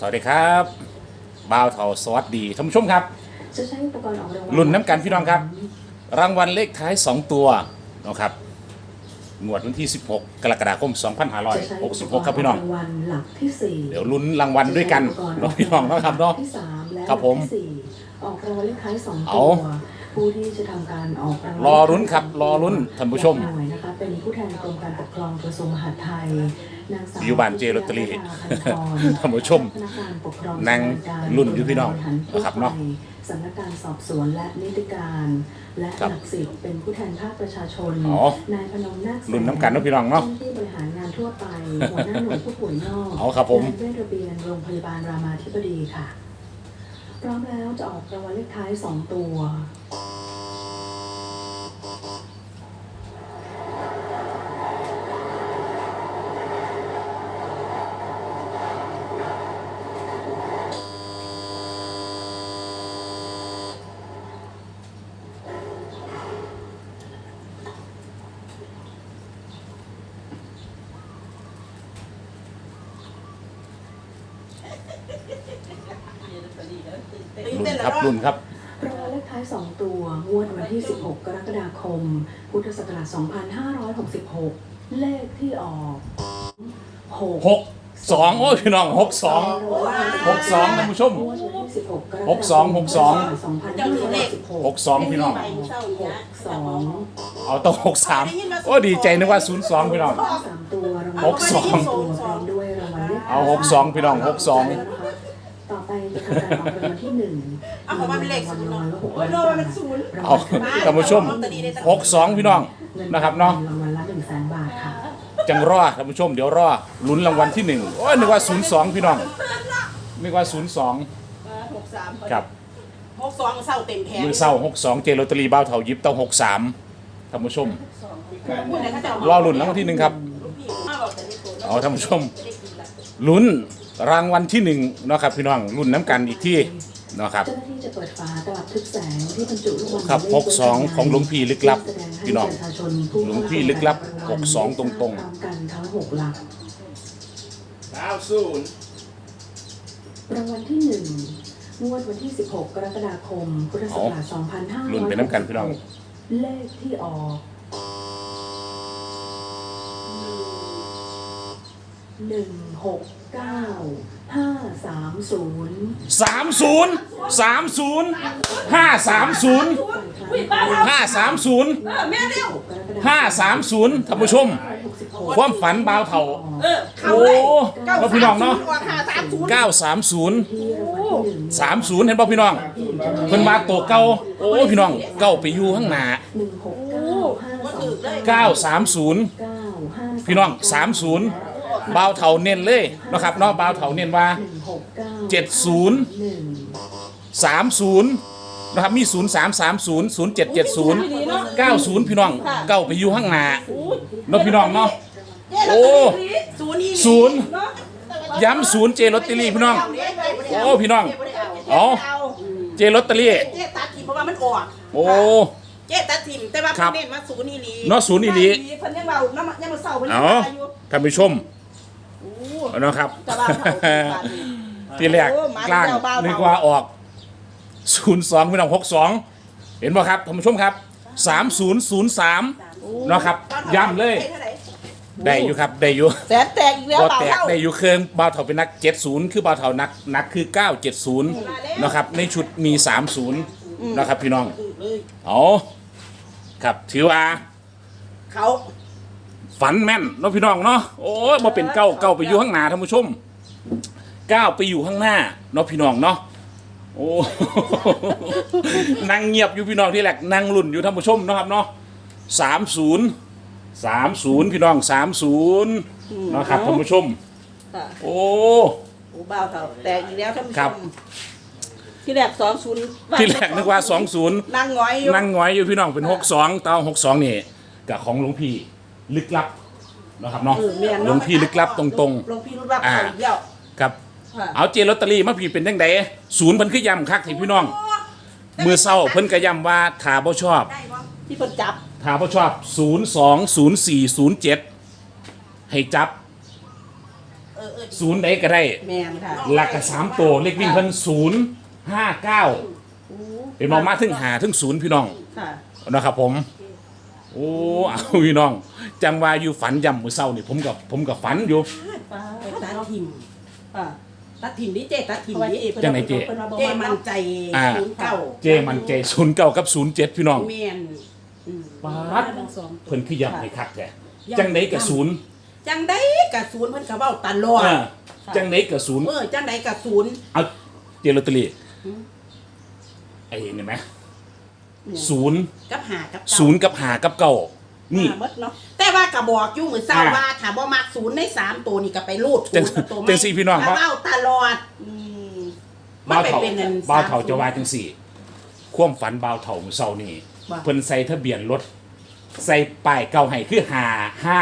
สวัสดีครับบ่าวเถาสวัสดีท่านผู้ชมครับ จะใช้อุปกรณ์ออกรางวัลลุ้นน้ำกันพี่น้องครับ รางวัลเลขท้าย 2 ตัวนะครับงวดวันที่ 16 กรกฎาคม จะใช้อุปกรณ์2566 ครับพี่น้อง รางวัลหลักที่สี่เดี๋ยวลุ้นรางวัลด้วยกันเนาะพี่น้องเนาะครับเนาะหลักที่สามและครับผมหลักที่สี่ออกรางวัลเลขท้ายสองเอาตัวผู้ที่จะทำการออกรางวัลรอลุ้นครับรอลุ้นท่านผู้ชม หน่วยนะคะเป็นผู้แทนกรมการปกครองกระทรวงมหาดไทยนางสาว อยู่บ้านเจลอตเตอรี่ท่านผู้ชมพนักงานปกครองนั่งส่วกลาลุ้นอยู่พี่น้องหันนะครับเนาะสำนักงานสอบสวนและนิติการ และครับหลักสิบเป็นผู้แทนภาคประชาชนอ๋อนายพนมนาคแสลุ้นน้ำกันเนาะพี่น้องเนาะจ้หที่บริหารงานทั่วไปหัวหน้าหน่วยผู้ป่วยนอกเอาครับผมและเวชระเบียนโรงพยาบาลรามาธิบดีค่ะ พร้อมแล้วจะออกรางวัลเลขท้ายสองตัว รับรุ่นครับราลเลขท้าย 2 ตัว งวดวันที่ 16 กรกฎาคม พุทธศักราช 2566 เลขที่ออก หกสองโอ้พี่น้องหกสอง หกสองท่านผู้ชมหกสองหกสอง หกสองพี่น้อง เอาต้องหกสามโอ้ดีใจนึกว่าศูนย์สองพี่น้อง หกสอง เอาหกสองพี่น้องหกสอง 62 รออกรางวัลที่หนึ่งเอาของมันเป็นเลขศูนย์เนาะหกโอ้ยโดนมันเป็นศูนย์ เอาท่านผู้ชม6 2พี่น้องนะครับเนาะ รางวัลละหนึ่งแสนบาทค่ะ จังรอท่านผู้ชมเดี๋ยวรอลุ้นรางวัลที่หนึ่งโอ้ยนึกว่า02พี่น้องนึกว่า02หกสามครับหกสองเศร้าเต็มแผงมือเศร้า62เจลอตเตอรี่บ้าวเถายิบต้อง63ท่านผู้ชมพูดอะไรเขาจะรอลุ้นรางวัลที่หนึ่งครับลูกพี่มาบอกแต่นี่ตัวเอาท่านผู้ชม ลุ้น รางวัลที่หนึ่งเนาะครับพี่น้องลุ้นน้ำกันอีกที่เนาะครับ เจ้าหน้าที่จะเปิดฝาตลับทึบแสงที่บรรจุลูกบอลครับหมายเลข62ของหลวงพี่ลึกลับแสดให้พี่น้องประชาชนผู้หลวงพี่ลึกลับ62ตรงๆพร้อมกันทั้งหกหลัก90รางวัลที่หนึ่งงวดวันที่ 16 กรกฎาคม พุทธศักราช 2566ลุ้นไปน้ำกันพี่น้อง เลขที่ออก หนึ่งหกเก้าห้าสามศูนย์สามศูนย์สามศูนย์ห้าสามศูนย์ห้าสามศูนย์แม่เร็วห้าสามศูนย์ท่านผู้ชม ความฝันบ่าวเถ่าเออเขาโอ้เลยแล้วพี่น้องเนาะ ห้าสามศูนย์เก้าสามศูนย์ที่รางวัลที่หนึ่งสามศูนย์เห็นป่ะพี่น้องเพิ่นมาตัวเก่าโอ้พี่น้องเก้าไปอยู่ข้างหน้าหนึ่งหกเก้าห้าสองเก้าสามศูนย์เก้าห้าพี่น้องสามศูนย์ บ่าวเถ่าเน้นเลยนะครับเนาะบ่าวเถ่าเน้นว่าหนึ่งหกเก้าเจ็ดศูนย์หนึ่งสามศูนย์นะครับมีศูนย์สามสามศูนย์ศูนย์เจ็ดเจ็ดศูนย์เก้าศูนย์พี่น้องเก้าไปอยู่ข้างหน้าเนาะพี่น้องเนาะ โอ้ ศูนย์อีศูนย์ย้ำศูนย์เจลอตเตอรี่พี่น้อง โอ้พี่น้อง เอา เจลอตเตอรี่เจ๊ตัดทิมเพราะว่ามันออกโอ้ เจ๊ตัดทิมแต่ว่าครับเน้นมาศูนย์อีหลีเนาะศูนย์อีหลี เพิ่นยังเราน้ำยังมาเศร้าเพิ่นยัเอางมาอยู่ท่านผู้ชมโอ้ เอาเนาะครับจะบ้าเผาบ้านนี่ทีแรกโอ้หมากลางเจ้าบ้าว นึกว่าออกศูนย์สองพี่น้องหกสองเห็นป่ะครับท่านผู้ชมครับสามศูนย์ศูนย์สามเนาะครับย้ำเลย ได้อยู่ครับได้อยู่ แสนแตกอีกแล้วก็เปล่าแตกเท่าได้อยู่เครื่องบาวเถาเป็นนัก 70 คือบาวเถานักนักคือ 970นะครับในชุดมี 30นะครับพี่น้องเลยเอาครับถือว่าเขา ฝันแม่นเนาะพี่น้องเนาะโอ้ยมาเป็นเก้าเก้าไปอยู่ข้างหน้าท่านผู้ชมเก้าไปอยู่ข้างหน้าเนาะพี่น้องเนาะโอ้ นั่งเงียบอยู่พี่น้องที่แรกนั่งรุ่นอยู่ท่านผู้ชมเนาะครับเนาะสามศูนย์สามศูนย์พี่น้องสามศูนย์เนาะครับท่านผู้ชม ค่ะโอ้ โอ้บ้าวเท่าแตกอีกแล้วท่านผู้ชครับมที่แรกสองศูนย์ที่แรกนึกว่าสองศูนย์นั่งหงอยอยู่นั่งหงอยอยู่พี่น้องเป็นหกสองตาหกสองนี่กับของหลวงพี่ ลึกลับนะครับเนาะเออแม่นหลเนาะวงพี่ลึกลับตรง หลวงพี่ลึกลับอ่า เขาอีกแล้วๆครับ ค่ะ เอาเจลอตเตอรี่มาพี่เป็นยังไงศูนย์เพิ่นคือยำคักที่พี่น้อง มือเศร้าเพิ่นก็ย้ำว่าถ้าบ่ชอบได้บ่ที่เพิ่นจับถ้าบ่ชอบ 0 2 0 4 0 7 ให้จับเออเออศูนย์ใดก็ได้ แมนค่ะหลักกับสามตัวเลขวิ่งเพิ่นศูนย์ห้าเก้าโอ้เป็นมองมาถึงหาถึงศูนย์พี่น้องค่ะ นะครับผม โอ้เอาพี่น้อง จังว่าอยู่ฝันยำมือเศร้านี่ผมกับผมกับฝันอยู่ ป้าไปตัดทิมอ่าตัดทิมดิเจตัดทิมเพราะว่าดิเจ๊เพิ่นจังไหนเจ๊เพิ่นว่าบ่เจมัมันนใจอ่า ศูนย์เก้าเจมันเจศูนย์เก้ากับศูนย์เจ็ดพี่น้องแมนอืมปาดทั้งสองเพิ่นคือยำให้คักแท้จังไดกับศูนย์จังไดกับศูนย์เพิ่นก็เว้าตลอดอ่าจังไดกับศูนย์เออจังไดกับศูนย์ เอาเจลอตเตอรี่อืม ไอ้เห็นไหมศูนย์กับหากับเก้าศูนย์กับหากับเก้า นี่หมดเนาะแต่ว่าก็บอกอยู่มื้อเช้าอ่าว่าถ้าบ่มักศูนย์ในสามตัวนี่ก็ไปรูดศูจังนย์กับตัวจังสี่พี่น้องถ้าว่าเว้าตลอดอืมมันบ่าวไปเถาเป็นอันบ่าวเถาสามศูนย์ จะว่าจังสี่ ความฝันบ่าวเถามือเศร้านี่ว่า เพิ่นใส่ทะเบียนรถ ใส่ป้ายเก่าให้คือหาห้า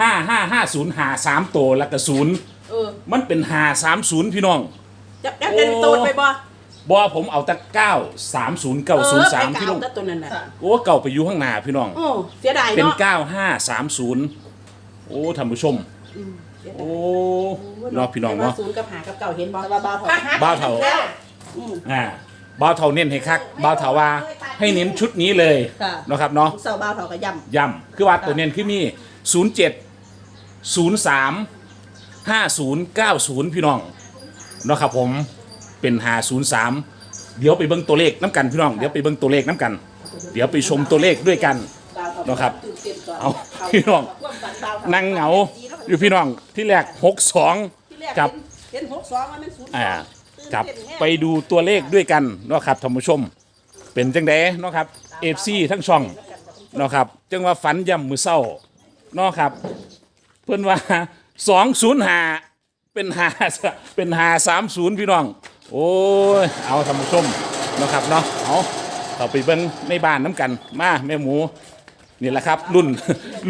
ห้าห้าห้าศูนย์หาสามตัวแล้วก็ศูนย์เออมันเป็นหาสามศูนย์พี่น้องจะจะจะโตดไปบ่ บ่ผมเอาแต่เก้าสามศูนย์เก้าศูนย์สามเออไปพี่เก่าน้องแต่ตัวนั้นน่ะค่ะโอ้เก่าไปอยู่ข้างหน้าพี่น้อง โอ้เสียดายเป็นเนาะเก้าห้าสามศูนย์โอ้ท่านผู้ชม อืมเสียดายโอ้เนาะพี่น้องแต่ว่าเนาะศูนย์กับหากับเก่าเห็นบ่แต่ว่าบ่าวเถาบ่าวเถาอืมอ่าบ่าวเถาเน้นให้คักบ่าวเถาว่าให้เน้นชุดนี้เลยค่ะ เนาะครับเนาะ เสาบ่าวเถาก็ย่ำ ย้ำคือว่าตัวเน้นคือมี 0 7 0 3 5 0 9 0 พี่น้องเนาะครับผม เป็น503เดี๋ยวไปเบิ่งตัวเลขน้ำกันพี่น้องเดี๋ยวไปเบิ่งตัวเลขน้ำกัน เดี๋ยวไปชมตัวเลขด้วยกันบ่าวเถาเนาะครับตื่นเต้นก่อนเอาพี่น้องความฝันบ่าวเถานั่งเหงาอยู่พี่น้องที่แรก62ที่แรกกับเห็นหกสองว่ามันศูนย์อ่าตื่นกับเต้นแฮงไปดูตัวเลขด้วยกันเนาะครับท่านผู้ชม เป็นจังไดเนาะครับเอฟซีทั้งช่องเนาะครับจังว่าฝันย่ำมือเศร้าเนาะครับ เพื่อนว่าสองศูนย์หาเป็นหาเป็นหาสามศูนย์พี่น้อง โอ้ย เอาท่านผู้ชมเนาะครับเนาะเอาเราไปเบิ่งในบ้านน้ำกัน มาแม่หมูนี่แหละครับ รุ่น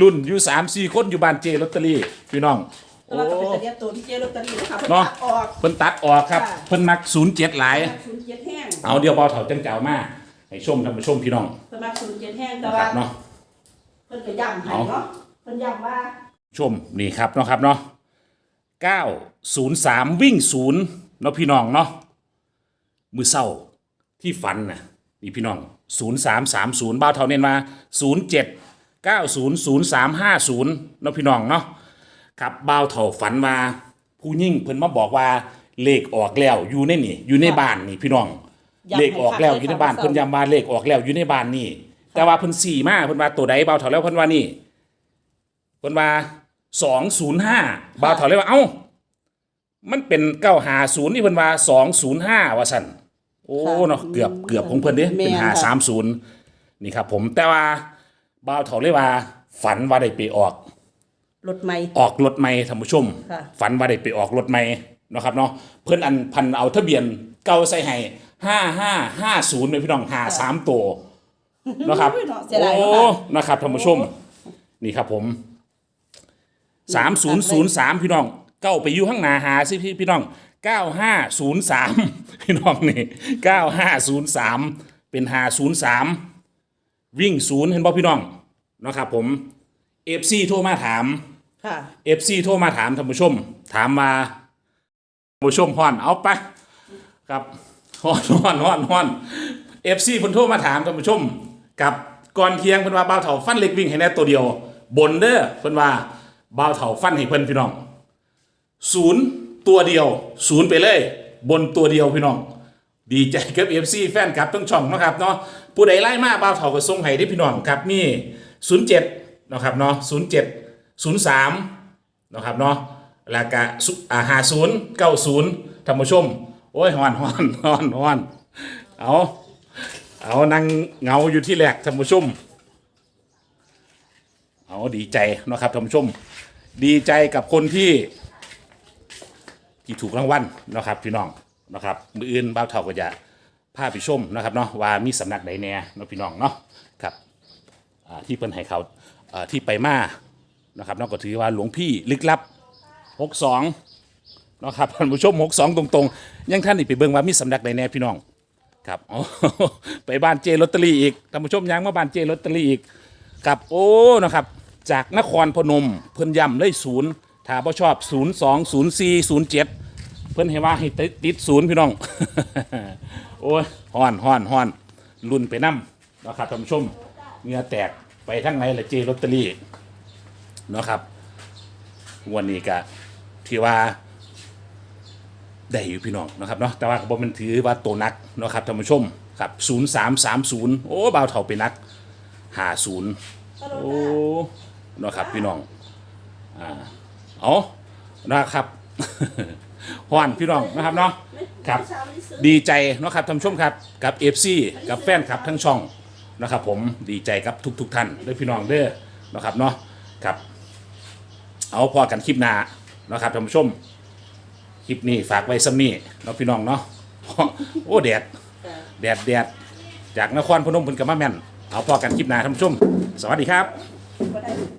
รุ่นอยู่สามสี่คนอยู่บ้านเจลอตเตอรี่พี่น้องแล้วเราก็เป็นทะเบียนตัวที่เจลอตเตอรี่นะคะเนาะออกเพิ่นตัดออกครับค่ะเพิ่นมักศูนย์เจ็ดหลาย ศูนย์เจ็ดแห้งเอาเดี๋ยวเบาเถาจังเจ้ามาให้ชมท่านผู้ชมพี่น้องสำหรับศูนย์เจ็ดแห้งแต่นะคว่ารับเนาะ เพิ่นก็ย่ำให้เนาะเพิ่นย่ำว่า ชมนี่ครับเนาะครับเนาะ903 วิ่งศูนย์เนาะพี่น้องเนาะ มือเศร้าที่ฝันนะนี่พี่น้อง 0330บ้าวเท่าเน้นมา 07 90 0350เนาะพี่น้องเนาะครับบ้าวเท่าฝันมาผู้ยิ่งเพิ่นมาบอกว่าเลขออกแล้วอยู่ในนี่ อยู่ในบ้านนี่พี่น้องย้ำให้เลขออกแล้วคักอยู่ในบ้านเลยค่ะเพิ่นย้ำว่าเลขออกแล้วอยู่ในบ้านนี่ แต่ว่าเพิ่นสี่มาเพิ่นว่าตัวใดเบาเท่าแล้วเพิ่นว่านี่เพิ่นว่าสองศูนย์ห้าบาวเถาเลยว่าเอ้ามันเป็นเก้าหาศูนย์นี่เพิ่นว่าสองศูนย์ห้าว่าสั่น โอ้เนาะเกือบเกือบของเพิ่นเด้เป็นหาสามศูนย์นี่ครับ ผมแต่ว่าบาวเถาเลยว่า ฝันว่าได้ไปออกรถใหม่ออกรถใหม่ท่านผู้ชมค่ะฝันว่าได้ไปออกรถใหม่เนาะครับเนาะเพิ่นอันพันเอาทะเบียนเก่าใส่ให้ห้าห้าห้าศูนย์เลยพี่น้องหาสามตัวเนาะครับเนาะเสียดายโอ้เนาะค่ะนะครับท่านผู้ชม นี่ครับผมสามศูนย์ศูนย์สามพี่น้องเก้าไปอยู่ข้างหน้าหาสิพี่พี่น้องเก้าห้าศูนย์สาม พี่น้องนี่เก้าห้าศูนย์สามเป็นหาศูนย์สามวิ่งศูนย์เห็นบ่พี่น้องเนาะครับผมเอฟซีโทรมาถามค่ะเอฟซีโทรมาถามท่านผู้ชม ถามมาท่านผู้ชมฮ้อนเอาไปครับฮ้อนฮ้อนฮ้อนฮ้อนเอฟซีเพิ่นโทรมาถามท่านผู้ชม กับก่อนเที่ยงเพิ่นว่าบ่าวเฒ่าฟันเล็กวิ่งให้แน่ตัวเดียว บนเด้อเพิ่นว่าบ่าวเฒ่าฟันให้เพิ่นพี่น้องศูนย์ตัวเดียวศูนย์ไปเลย บนตัวเดียวพี่น้อง ดีใจกับ FC แฟนครับทั้งช่องนะครับเนาะผู้ใดไล่มาบ่าวเฒ่าก็ส่งให้ที่พี่น้องครับมี07เนะครับเนาะ07 03นะครับเนาะแล้วก็สุอ่าหาศูนย์เก้าศูนย์ท่านผู้ชม โอ้ยฮอนฮอนฮอนฮอนเอาเอานั่งเงาอยู่ที่แรกท่านผู้ชมเอาดีใจนะครับท่านผู้ชม ดีใจกับคนที่ ที่ถูกรางวัลเนาะครับพี่น้องนะครับมืออื่นบ่าวเท่าก็จะพาไปชมนะครับเนาะว่ามีสำนักใดแน่เนาะพี่น้องเนาะครับอ่าที่เพิ่นให้เขาอ่าที่ไปมานะครับนอกก็ถือว่าหลวงพี่ลึกลับ 62เนาะครับท่านผู้ชม 62 ตรงๆ ยังท่านอีกไปเบิ่งว่ามีสำนักใดแน่พี่น้องครับอ๋อ ไปบ้านเจลอตเตอรี่อีกท่านผู้ชมยังมาบ้านเจลอตเตอรี่อีกครับโอ้นะครับจากนครพนมเพิ่นย้ำเลยศูนย์ ถ้าบ่ชอบ 02 04 07 เพิ่นให้ว่าให้ติดติดศูนย์พี่น้อง โอ้ยฮ้อนฮ้อนฮ้อนรุ่นไปน้ำนะครับท่านผู้ชมเหงื่อแตกไปทั้งไหนละเจลอตเตอรี่เนาะครับวันนี้ก็ที่ว่าได้อยู่พี่น้องนะครับเนาะแต่ว่าก็บ่แมันถือว่าโตนักเนาะครับท่านผู้ชมครับ0330โอ้บ่าวเฒ่าไปนัก50โอ้เนาะครับพี่น้องอ่า เอานะครับฮ้อนพี่น้องนะครับเนาะครับดีใจเนาะครับท่านผู้ชมครับกับ FC กับแฟนคลับทั้งช่องนะครับ ผมดีใจกับทุกๆทท่านด้วยพี่น้องเด้อนะครับเนาะครับ เอาพอกันคลิปหน้านะครับท่านผู้ชม คลิปนี้ฝากไว้ซ้ำนี่เนาะพี่น้องเนาะโอ้แดดแดดแดดจากนครพนมเพิ่นกับมาแม่นเอาพอกันคลิปหน้าท่านผู้ชม สวัสดีครับ